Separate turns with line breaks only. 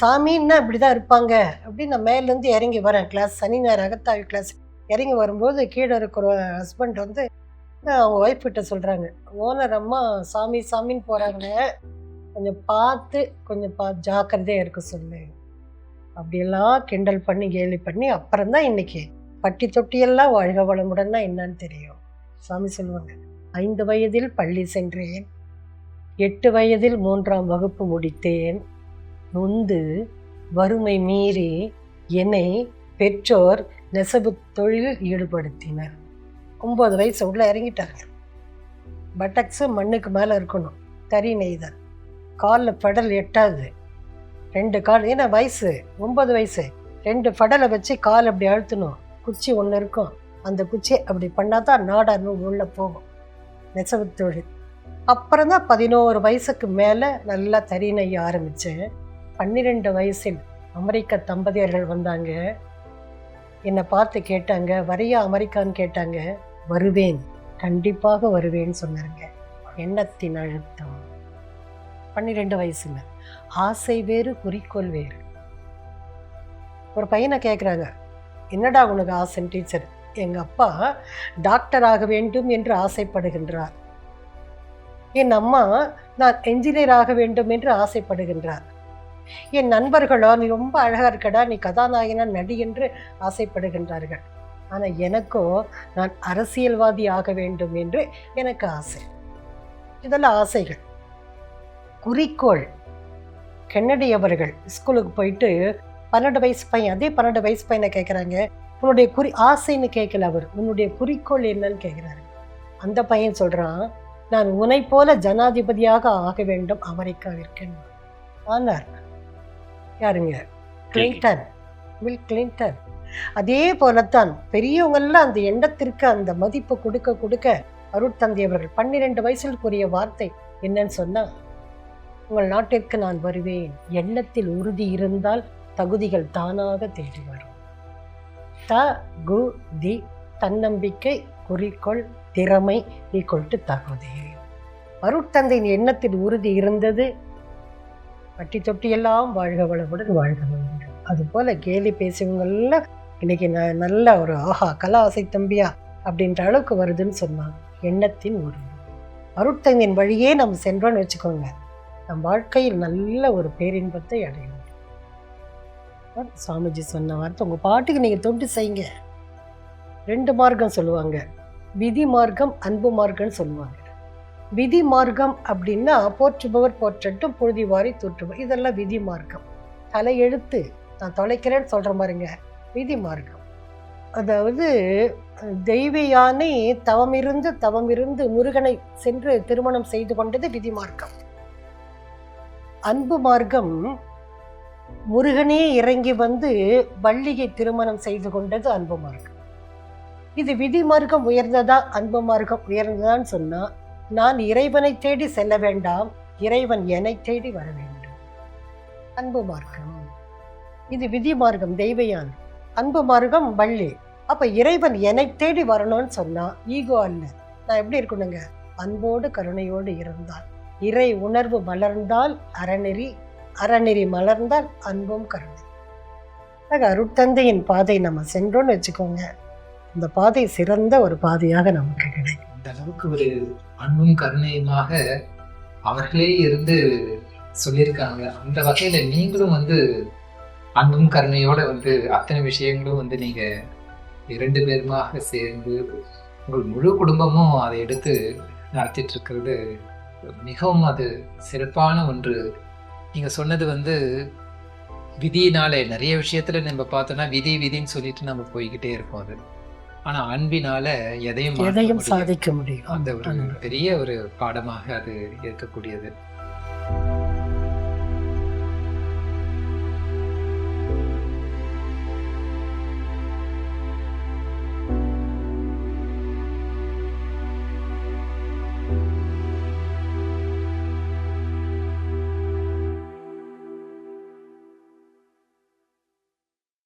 சாமின்னா இப்படி தான் இருப்பாங்க அப்படின்னு நான் மேலேருந்து இறங்கி வரேன் கிளாஸ் சனி ஞாயிறு அகத்தாவி கிளாஸ் இறங்கி வரும்போது கீழே இருக்கிற ஹஸ்பண்ட் வந்து அவங்க ஒய்ஃப் கிட்ட சொல்கிறாங்க ஓனர் அம்மா சாமி சாமின்னு போகிறாங்களே கொஞ்சம் பார்த்து கொஞ்சம் பா ஜாக்கிரதையாக இருக்க சொல்லு. அப்படியெல்லாம் கிண்டல் பண்ணி கேலி பண்ணி அப்புறம் தான் இன்னைக்கு பட்டி தொட்டியெல்லாம் வாழ்க வளமுடன்னா என்னன்னு தெரியும். சாமி சொல்லுவாங்க ஐந்து வயதில் பள்ளி சென்றேன். எட்டு வயதில் மூன்றாம் வகுப்பு முடித்தேன். நொந்து வறுமை மீறி என்னை பெற்றோர் நெசவு தொழிலில் ஈடுபடுத்தினர். ஒம்பது வயசு உள்ளே இறங்கிட்டாங்க பட்டக்ஸு மண்ணுக்கு மேலே இருக்கணும். தறி நெய்தல். காலில் படல் எட்டாது. ரெண்டு கால் ஏன்னா வயசு ஒம்பது வயசு. ரெண்டு ஃபடலை வச்சு கால் அப்படி அழுத்தணும். குச்சி ஒன்று இருக்கும். அந்த குச்சி அப்படி பண்ணால் தான் நாடார் உள்ளே போகும். நெசவு தொழில். அப்புறம் தான் பதினோரு வயசுக்கு மேலே நல்லா தறி நெய்ய ஆரம்பித்தேன் பன்னிரெண்டு வயசில் அமெரிக்க தம்பதியர்கள் வந்தாங்க. என்னை பார்த்து கேட்டாங்க வரையா அமெரிக்கான்னு கேட்டாங்க. வருவேன். கண்டிப்பாக வருவேன்னு சொன்னாங்க. எண்ணத்தின் அழுத்தம்? பன்னிரெண்டு வயசுல. ஆசை வேறு குறிக்கோள் வேறு. ஒரு பையனை கேட்குறாங்க என்னடா உனக்கு ஆசைன்னு டீச்சர்? எங்கள் அப்பா டாக்டர் ஆக வேண்டும் என்று ஆசைப்படுகின்றார். என் அம்மா நான் என்ஜினியர் ஆக வேண்டும் என்று ஆசைப்படுகின்றார். என் நண்பர்களோ நீ ரொம்ப அழகா இருக்கடா நீ கதாநாயகனா நடி என்று ஆசைப்படுகின்றார்கள். ஆனால் எனக்கோ நான் அரசியல்வாதி ஆக வேண்டும் என்று எனக்கு ஆசை. இதெல்லாம் ஆசைகள். குறிக்கோள். கென்னடி அவர்கள் ஸ்கூலுக்கு போயிட்டு பன்னெண்டு வயசு பையன் அதே பன்னெண்டு வயசு பையனை கேட்குறாங்க உன்னுடைய குறி ஆசைன்னு கேட்கல அவர். உன்னுடைய குறிக்கோள் என்னன்னு கேட்குறாரு அந்த பையன் சொல்கிறான் நான் உன்னை போல ஜனாதிபதியாக ஆக வேண்டும் அமெரிக்காவிற்கு. ஆனார் யாருங்க? கிளின்டன் வில் கிளின்டன் அதே போலத்தான் பெரியவங்கெல்லாம் அந்த எண்ணத்திற்கு அந்த மதிப்பு கொடுக்க கொடுக்க அருட்தந்தை அவர்கள் பன்னிரெண்டு வயசில் கூறிய வார்த்தை என்னன்னு சொன்னா உங்கள் நாட்டிற்கு நான் வருவேன். எண்ணத்தில் உறுதி இருந்தால் தகுதிகள் தானாக தேடி வரும். த கு தி தன்னம்பிக்கை குறிக்கோள் திறமை ஈக்குவல் டு தகுதி. அருட்தந்தையின் எண்ணத்தில் உறுதி இருந்தது பட்டி தொட்டி எல்லாம் வாழ்க வளமுடன் வாழ்க வளமுடன். அதுபோல கேலி பேசியவங்கெல்லாம் இன்னைக்கு ந- நல்ல ஒரு ஆஹா கலா ஆசை தம்பியா அப்படின்ற அளவுக்கு வருதுன்னு சொன்னாங்க. எண்ணத்தின் ஒரு அருட்தந்தையின் வழியே நம்ம சென்றோன்னு வச்சுக்கோங்க. நம் வாழ்க்கையில் நல்ல ஒரு பேரின்பத்தை அடைய முடியும் சுவாமிஜி சொன்ன வார்த்தை. உங்கள் பாட்டுக்கு நீங்கள் தொண்டு செய்யுங்க. ரெண்டு மார்க்கம் சொல்லுவாங்க. விதி மார்க்கம் அன்பு மார்க்கம்னு சொல்லுவாங்க. விதி மார்க்கம் அப்படின்னா போற்றுபவர் போற்றட்டும் புழுதி வாரி தூற்றுபவர் இதெல்லாம் விதி மார்க்கம் தலையெழுத்து நான் தொலைக்கிறேன்னு சொல்கிற மாதிரிங்க. விதி மார்க்கம் அதாவது தெய்வ யானை தவமிருந்து தவமிருந்து முருகனை சென்று திருமணம் செய்து கொண்டது விதி மார்க்கம் அன்பு மார்க்கம் முருகனே இறங்கி வந்து வள்ளியை திருமணம் செய்து கொண்டது அன்பு மார்க்கம். இது விதி மார்க்கம் உயர்ந்ததா? அன்பு மார்க்கம் உயர்ந்ததான்னு சொன்னால் நான் இறைவனை தேடி செல்ல வேண்டாம். இறைவன் என்னை தேடி வர வேண்டும். அன்பு மார்க்கம். இது விதி மார்க்கம் தெய்வயான். அன்பு மார்க்கம் வள்ளி. அப்போ இறைவன் என்னை தேடி வரணும்னு சொன்னால் ஈகோ அல்ல. நான் எப்படி இருக்கணுங்க? அன்போடு கருணையோடு இருந்தால். இறை உணர்வு மலர்ந்தால் அறநெறி அறநெறி மலர்ந்தால் அன்பும் கருணை. அருட்தந்தையின் பாதை நம்ம சென்றோன்னு வச்சுக்கோங்க. இந்த பாதை சிறந்த ஒரு பாதையாக நமக்கு கிடைக்கும்.
இந்த அளவுக்கு ஒரு அன்பும் கருணையுமாக அவர்களே இருந்து சொல்லியிருக்காங்க. அந்த வகையில நீங்களும் வந்து அன்பும் கருணையோட வந்து அத்தனை விஷயங்களும் வந்து நீங்க இரண்டு பேருமாக சேர்ந்து உங்கள் முழு குடும்பமும் அதை எடுத்து நடத்திட்டு இருக்கிறது மிகவும் அது சிறப்பான ஒன்று. நீங்க சொன்னது வந்து விதியினாலே நிறைய விஷயத்துல நம்ம பார்த்தோம்னா விதி விதின்னு சொல்லிட்டு நம்ம போய்கிட்டே இருப்போம் அது. ஆனா அன்பினால எதையும்
எதையும். சாதிக்க முடியும்
அந்த ஒரு. பெரிய ஒரு பாடமாக அது இருக்கக்கூடியது